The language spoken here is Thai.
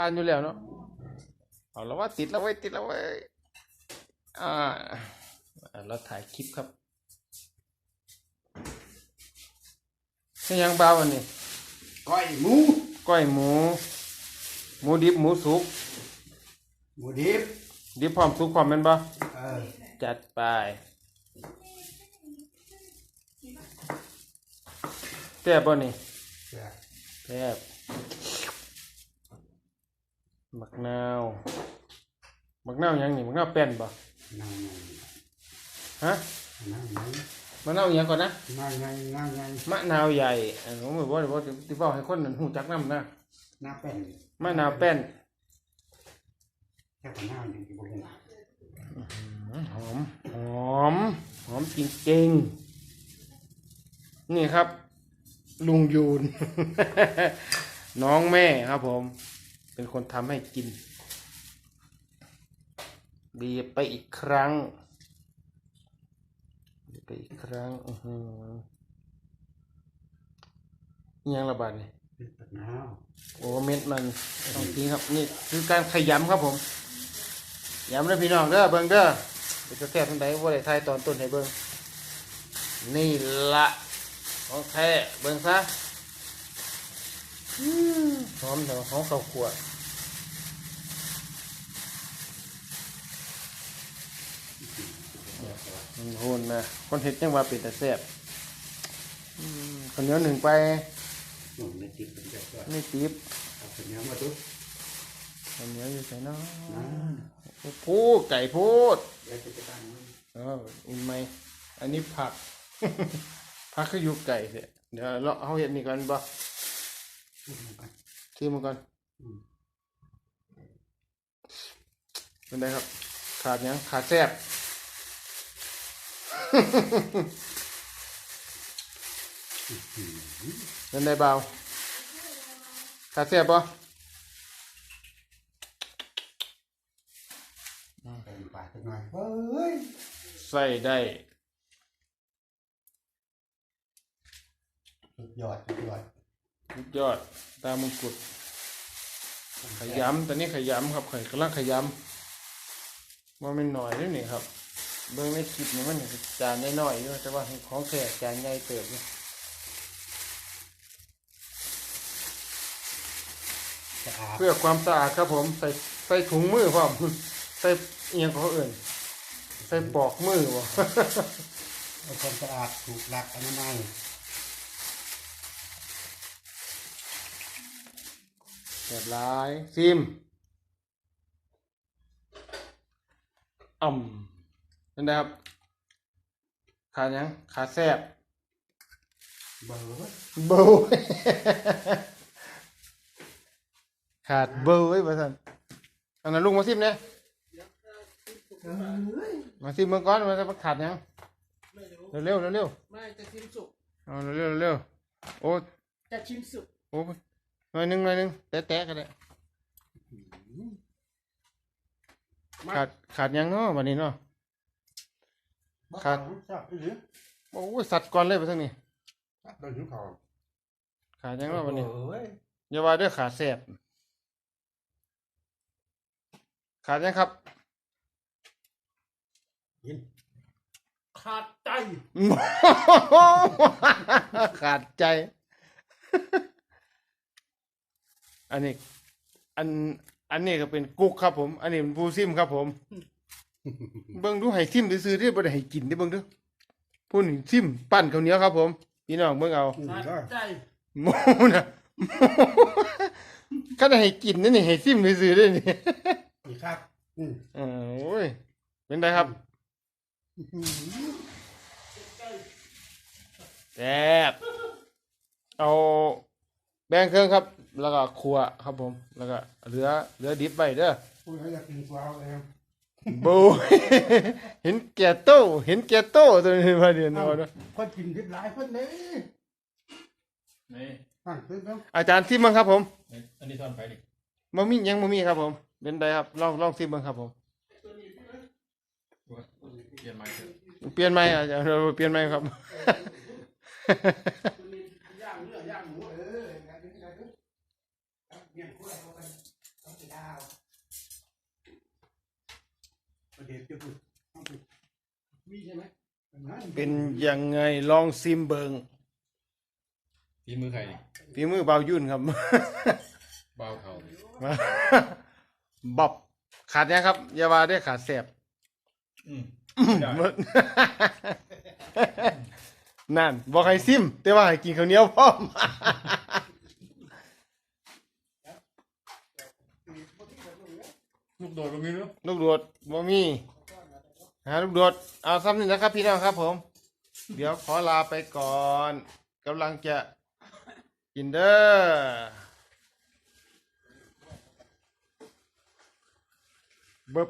ผ่านอยู่แล้วเนาะเอาแล้วว่าติดแล้วไว้ยติดแล้วไว้ยอ่าอ่าเราถ่ายคลิปครับนี่ยังเบาอันนี้ก้อยหมูก้อยหมู หมูดิบหมูสุก หมูดิบดิบพร้อมสุกพร้อมแม่นบ่เออจัดไปแซ่บบ่นี่แซ่บ แซ่บมัก นาวมักนาวหยังนี่มักนาวแป้นบ่นั่งไงฮะนั่งไงมะนาวหยังก่อนนะนั่งไงนั่งไงมะนาวใหญ่เอันผมบอกว่าที่บอกให้คนนั้นหูจักน้ำนะหน้าเป็นมะนาวแป้นแค่คนหน้าอย่างที่บอกเลยหอมหอมหอมจริงๆนี่ครับ ลุงยูน น้องแม่ครับผม เป็นคนทำให้กิน บีบไปอีกครั้งบีบไปอีกครั้งอือหืออิหยังระบาดนี่เป็นตัดน้โอ้เม็ดมันต้องทิ้งครับนี่คือการขยำครับผมยำเด้อพี่น้องเด้อเบิ่งเด้อเป็นจะแซ่บทังใดว่าได้ทายตอนต้นให้เบิ่งนี่ละของแท้เบิ่งซะอืม หอมเถอะหอมข้าวคั่วมันโหนนะคนเห็ดยังว่าเป็นแต่แซ่บอืมคนเหนียวหนึ่งไปำหนุ่มในติดเป็นแบบว่าไม่ตีบเอาเป็นเนื้อมาตุ๊บข้าวเหนียวอยู่ใส่น้อนะพูดไก่พูดเดี๋ยวจะไปตั้งมันเอออุ่นไหมอันนี้ผัก ผักคืออยู่ไก่เสียเดี๋ยวเราเอาเห็ดนี่ก่อนบ่ พูดลงไปชิมมันก่อนอืมเป็นไงครับ ขาดหยังขาดแซ่บเป็นไงเบาขาดแซ่บบ่เป็นปากเป็นหน่อยเฮ้ยใส่ได้สุดยอดสุดยอด สุดยอดตามมงกุฎขยำตอนนี้ขยำครับข่อยกำลังขยำว่ามันหน่อยนี่นี่ครับเบิ่งในคลิปนี่มันจานน้อยๆอยู่แต่ว่าของแขกจานใหญ่เติบอยู่สะอาดเพื่อความสะอาดครับผมใส่ใส่ถุงมือพร้อมใส่เอียงเขาเอื่นใส่ปอกมือบ่เอาความสะอาดถูกหลักอนามัย เรียบร้อยซิมอ่ำเป็นไงครับ ขาดหยังขาดแซบเบอร์เว้ยเบาขาดเบาไว้ประสันอันนั้นลุงมาซิมเนี่ยเฮ้ยมาซิมเมื่อก่อนมันจะขาดหยังไม่รู้เร็วเร็วเร็วไม่จะชิมสุกๆเอาเร็วๆเร็วๆโอ้จะชิมสุกโอ้ หน่อยหนึงหน่อยหนึงแตะๆกันเลยขาดขาดหยังเนาะวันนี้เนาะครับชอบหรือโอ้ยสัตว์ก่อนเลยไปทั้งนี้โดนหิวเขาขาดหยังเนาะวันนี้เฮ้ยอย่าว่าเด้อขาดแสบขาดหยังครับ ยินขาดใจขาดใจ อันนี้ อัน อันนี้ก็เป็นกุ๊กครับผม อันนี้เป็นผู้ซิมครับผม เบิ่งดูให้ซิมซื้อๆเด้บ่ได้ให้กินเด้เบิ่งดูผู้นี่ซิมปั้นข้าวเหนียวครับ ผมพี่น้องเบิ่งเอาอืมขาดก็ใจโมนะโมคันให้กินนี่นี่ให้ซิมซื้อๆเด้นี่อีกครับ อืมเออโอ้ยเป็นไงครับแซ่บเอาแบ่งเครื่องครับ แล้วก็ครัวครับผม แล้วก็เหลือเหลือดิบไปเด้อพูดให้อยากกินฟาวเองโบยเห็นแก่โต้เห็นแก่โต้ตัวนี้มาเดียวนะคนกินดิบหลายคนเลยนี่อะขึ้นครับอาจารย์ซิมบ้างครับผมอันนี้ทอนไปดิมะมี่ยังมะมี่ครับผมเป็นไดครับลองลองซิมบ้างครับผมว่าเปลี่ยนไม้เถอะเปลี่ยนไหมอาจารย์เราเปลี่ยนไหมครับย่างเนื้อย่างหมูเอออย่างนี้อย่างนี้เอาเงี้ยคุยเอาไป จุดเอาไป มีใช่ไหมอันนั้นเป็นยังไงลองซิมเบิงฝีมือใครนี่ฝีมือเบายุ่นครับ เบาเท่านี่บับขาดยังครับอย่าว่าได้ขาดแสบอืมไม่ได้เบิ่งนั่นบอกให้ซิม แต่ว่าให้กินข้าวเหนียวพร้อม ลูกโดดก็มีเนาะ ลูกโดดบ่มี ฮะลูกโดดเอาซ้ำนี่นะครับพี่น้องครับผม เดี๋ยวขอลาไปก่อนกำลังจะกินเด้อบ๊บ